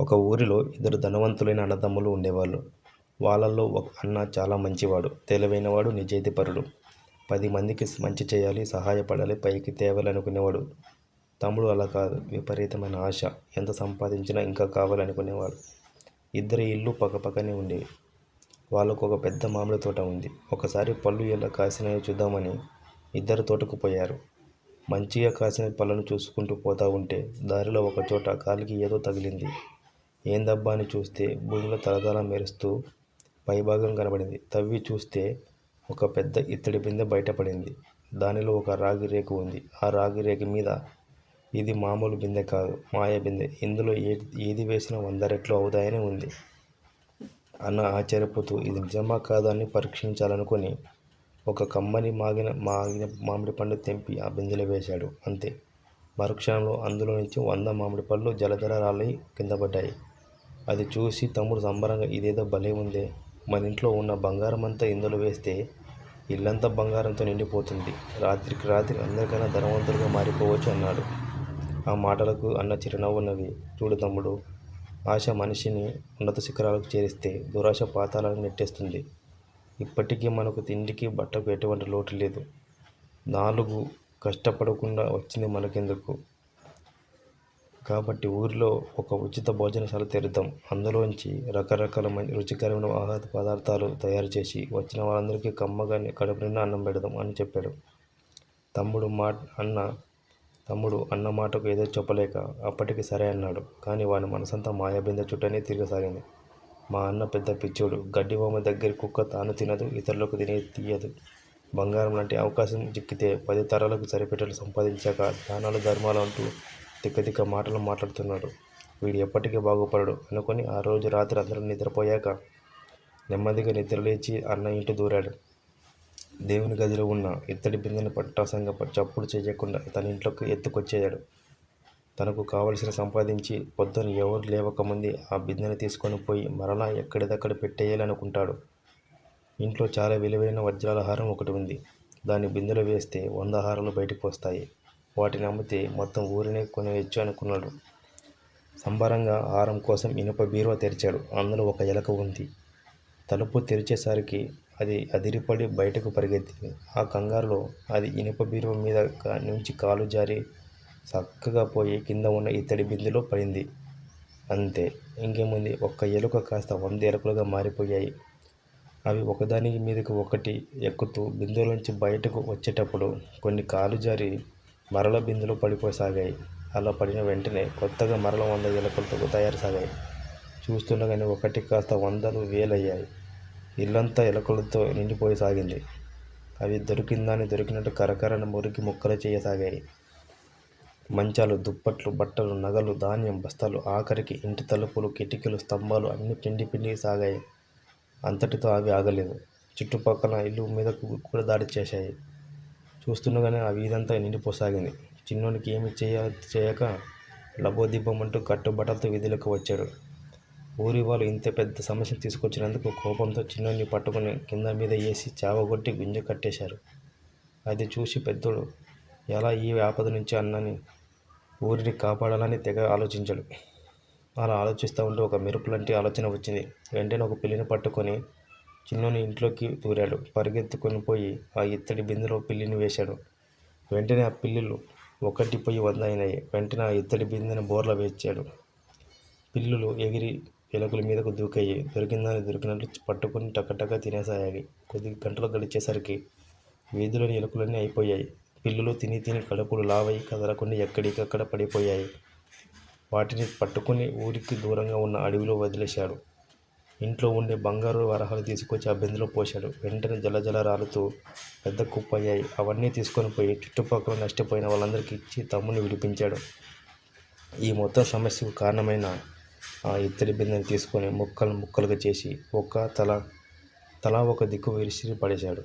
ఒక ఊరిలో ఇద్దరు ధనవంతులైన అన్నదమ్ములు ఉండేవాళ్ళు. వాళ్ళల్లో ఒక అన్న చాలా మంచివాడు, తెలివైనవాడు, నిజాయితీపరుడు. పది మందికి మంచి చేయాలి, సహాయపడాలి, పైకి తేవాలనుకునేవాడు తమ్ముడు అలా కాదు. విపరీతమైన ఆశ. ఎంత సంపాదించినా ఇంకా కావాలనుకునేవాడు ఇద్దరి ఇల్లు పక్కపక్కనే ఉండేవి. వాళ్ళకు ఒక పెద్ద మామిడి తోట ఉంది. ఒకసారి పళ్ళు ఎలా కాసినాయో చూద్దామని ఇద్దరు తోటకు పోయారు. మంచిగా కాసిన పళ్ళను చూసుకుంటూ పోతా ఉంటే దారిలో ఒక చోట కాలికి ఏదో తగిలింది. ఏందబ్బా అని చూస్తే భూమిలో తళతళ మెరుస్తూ పైభాగం కనబడింది. తవ్వి చూస్తే ఒక పెద్ద ఇత్తడి బిందె బయటపడింది. దానిలో ఒక రాగి రేకు ఉంది. ఆ రాగి రేకు మీద ఇది మామూలు బిందె కాదు. మాయ బిందె. ఇందులో ఏది వేసినా వంద రెట్లు అవుతాయని ఉంది. అన్న ఆశ్చర్యపోతూ ఇది నిజమా కాదా అని పరీక్షించాలనుకుని ఒక కమ్మని మాగిన మాగిన మామిడిపండు తెంపి ఆ బిందెలో వేశాడు. అంతే. మరుక్షణంలో అందులోంచి వంద మామిడిపళ్ళు జలజల రాలి కిందపడ్డాయి. అది చూసి తమ్ముడు సంబరంగా ఇదేదో భలే ఉందే. మనింట్లో ఉన్న బంగారమంతా ఇందులో వేస్తే ఇల్లంతా బంగారంతో నిండిపోతుంది. రాత్రికి రాత్రి అందరికన్నా ధనవంతులుగా మారిపోవచ్చు అన్నాడు. ఆ మాటలకు అన్న చిరునవ్వు నవ్వి చూడు తమ్ముడు ఆశ మనిషిని ఉన్నత శిఖరాలకు చేరిస్తే దురాశ పాతాలను నెట్టేస్తుంది. ఇప్పటికీ మనకు తిండికి, బట్టకు ఎటువంటి లోటు లేదు. నాలుగు కష్టపడకుండా వచ్చింది మనకెందుకు? కాబట్టి ఊరిలో ఒక ఉచిత భోజనశాల తెరుద్దాం. అందులోంచి రకరకాల రుచికరమైన ఆహార పదార్థాలు తయారు చేసి వచ్చిన వాళ్ళందరికీ కమ్మగా కడుపునిండా అన్నం పెడదాం అని చెప్పాడు. తమ్ముడు మా అన్న తమ్ముడు అన్న మాటకు ఏదో చెప్పలేక అప్పటికి సరే అన్నాడు. కానీ వాని మనసంతా మాయాబింద చుట్టనే తిరగసాగింది. మా అన్న పెద్ద పిచ్చోడు. గడ్డివాము దగ్గర కుక్క తాను తినదు, ఇతరులకు తినే తీయదు బంగారం లాంటి అవకాశం చిక్కితే పది తరాలకు సరిపెట్టలు సంపాదించాక దానాలు ధర్మాలు అంటూ తిక్కతిక్క మాటలు మాట్లాడుతున్నాడు. వీడు ఎప్పటికీ బాగుపడడు అనుకుని ఆ రోజు రాత్రి అందరూ నిద్రపోయాక నెమ్మదిగా నిద్రలేచి అన్న ఇంటి దూరాడు. దేవుని గదిలో ఉన్న ఇత్తడి బిందెను పట్టాసంగా చప్పుడు చేయకుండా తనింట్లోకి ఎత్తుకొచ్చేయాడు తనకు కావలసిన సంపాదించి పొద్దున ఎవరు లేవకముందే ఆ బిందెను తీసుకొని పోయి మరలా ఎక్కడిదక్కడ పెట్టేయాలనుకుంటాడు ఇంట్లో చాలా విలువైన వజ్రాల హారం ఒకటి ఉంది. దాన్ని బిందెలో వేస్తే వంద హారాలు బయటకు వస్తాయి. వాటిని అమ్మితే మొత్తం ఊరినే కొనేయొచ్చు అనుకున్నాడు. సంబరంగా ఆహారం కోసం ఇనుప బీరువా తెరిచాడు. అందులో ఒక ఎలక ఉంది. తలుపు తెరిచేసరికి అది అదిరిపడి బయటకు పరిగెత్తింది ఆ కంగారులో అది ఇనుప బీరువా మీద నుంచి కాలు జారి చక్కగా పోయి కింద ఉన్న ఇత్తడి బిందెలో పడింది. అంతే. ఇంకేముంది ఒక్క ఎలుక కాస్త వంద ఎలుకలుగా మారిపోయాయి. అవి ఒకదాని మీదకి ఒకటి ఎక్కుతూ బిందులోంచి బయటకు వచ్చేటప్పుడు కొన్ని కాలు జారి మరల బిందులు పడిపోసాగాయి. అలా పడిన వెంటనే కొత్తగా మరల వంద ఎలుకలతో తయారు సాగాయి చూస్తుండగానే ఒకటి కాస్త వందలు, వేలయ్యాయి. ఇల్లంతా ఎలుకలతో నిండిపోయసాగింది అవి దొరికిందాన్ని దొరికినట్టు కరకరన మురికి ముక్కలు చేయసాగాయి. మంచాలు, దుప్పట్లు, బట్టలు, నగలు, ధాన్యం బస్తాలు, ఆఖరికి ఇంటి తలుపులు, కిటికీలు, స్తంభాలు అన్నీ పిండి పిండి సాగాయి. అంతటితో అవి ఆగలేదు. చుట్టుపక్కల ఇల్లు మీదకు కూడా దాడి చేశాయి. చూస్తుండగానే ఆ వీధంతా నిండిపోసాగింది. చిన్నోనికి చేయ చేయక లబోదిబ్బమంటూ కట్టుబట్టలతో వీధిలోకి వచ్చాడు. ఊరి వాళ్ళు ఇంత పెద్ద సమస్యను తీసుకొచ్చినందుకు కోపంతో చిన్నోని పట్టుకుని కింద మీద వేసి చావగొట్టి గుంజ కట్టేశారు. అది చూసి పెద్దోడు ఎలా ఈ ఆపద నుంచి అన్నని, ఊరిని కాపాడాలని తెగ ఆలోచించాడు. అలా ఆలోచిస్తూ ఉంటే ఒక మెరుపు లాంటి ఆలోచన వచ్చింది. వెంటనే ఒక పిల్లిని పట్టుకొని చిన్నోని ఇంట్లోకి దూరాడు. పరిగెత్తుకొని పోయి ఆ ఇత్తడి బిందెలో పిల్లిని వేశాడు. వెంటనే ఆ పిల్లులు ఒకటి పోయి వంద అయినాయి. వెంటనే ఆ ఇత్తడి బిందెను బోర్ల వేశాడు. పిల్లులు ఎగిరి ఎలుకల మీదకు దూకయ్యి దొరికిందని దొరికినట్లు పట్టుకుని టకటక తినేసాగాయి. కొద్ది గంటలు గడిచేసరికి వీధిలోని ఎలుకలన్నీ అయిపోయాయి. పిల్లులు తిని తిని కడుపులు లావై కదలకుండా ఎక్కడికక్కడ పడిపోయాయి. వాటిని పట్టుకుని ఊరికి దూరంగా ఉన్న అడవిలో వదిలేశాడు. ఇంట్లో ఉండే బంగారు వరహాలు తీసుకొచ్చి ఆ బిందెలో పోశాడు. వెంటనే జలజల రాలుతూ పెద్ద కుప్ప అయ్యాయి. అవన్నీ తీసుకొని పోయి చుట్టుపక్కల నష్టపోయిన వాళ్ళందరికీ ఇచ్చి తమ్ముని విడిపించాడు. ఈ మొత్తం సమస్యకు కారణమైన ఆ ఇత్తడి బిందెను తీసుకొని ముక్కలు ముక్కలుగా చేసి తలా ఒక దిక్కు విరిసిరి పడేశాడు.